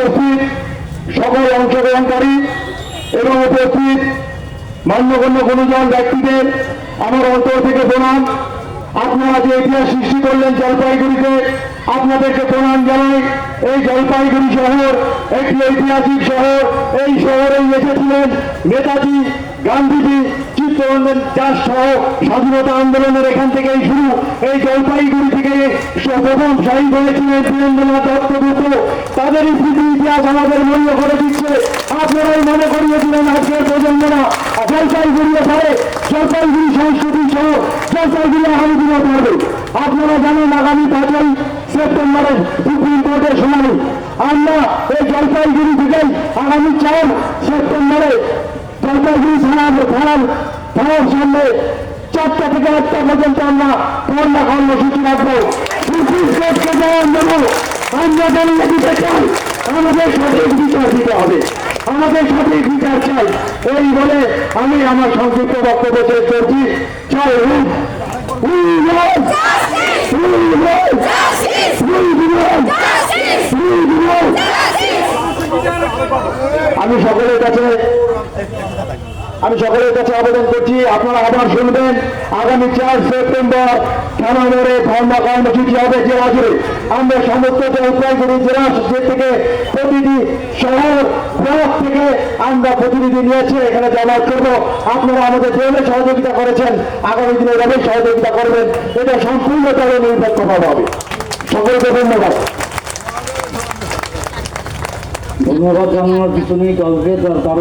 উপস্থিত সকল অংশগ্রহণকারী এবং উপস্থিত মান্যগণ্য গুণজন ব্যক্তিদের আমার অন্তর থেকে প্রণাম। আপনারা যে ইতিহাস সৃষ্টি করলেন জলপাইগুড়িতে আপনাদেরকে প্রণাম জানাই। এই জলপাইগুড়ি শহর, একটি ঐতিহাসিক শহর, এই শহরেই এসেছিলেন নেতাজি, গান্ধীজি, চিত্তরঞ্জন দাস সহ স্বাধীনতা আন্দোলনের এখান থেকেই শুরু। এই জলপাইগুড়ি থেকে প্রথম শহীদ হয়েছিলেন বীরেন্দ্রনাথ দত্তগুপ্ত। তাদের স্মৃতি ইতিহাস আমাদের মনে করে দিচ্ছে। আপনারাই মনে করিয়েছিলেন আজকের প্রজন্মরা জলপাইগুড়ি এখানে জলপাইগুড়ি কোর্টের আমরা এই জলপাইগুড়ি থেকেই আগামী চার সেপ্টেম্বরে জলপাইগুড়ি থানার থানার থানার সামনে চারটা থেকে আটটা পর্যন্ত আমরা কন্যা কর্মসূচি রাখব। আমাদের সঠিক বিচার এই বলে আমি আমার সংক্ষিপ্ত বক্তব্য শেষ করছি! We want Justice! We want Justice! আমি সকলের কাছে, আমি সকলের কাছে আবেদন করছি, আপনারা আবার শুনবেন আগামী চার সেপ্টেম্বর থানা মোড়ে ধর্মা কর্মসূচি হবে জেলা জুড়ে আমরা সমস্ত জলপাইগুড়ি জেলা থেকে প্রতিটি শহর ব্লক থেকে আমরা প্রতিনিধি নিয়েছি, এখানে জমায়েত করব। আপনারা আমাদের যেভাবে সহযোগিতা করেছেন, আগামী দিনে এভাবে সহযোগিতা করবেন। এটা সম্পূর্ণভাবে নিরপেক্ষভাবে হবে। সকলকে ধন্যবাদ। ধন্যবাদ জানানোর কিছু নেই কাউকে তার কারণ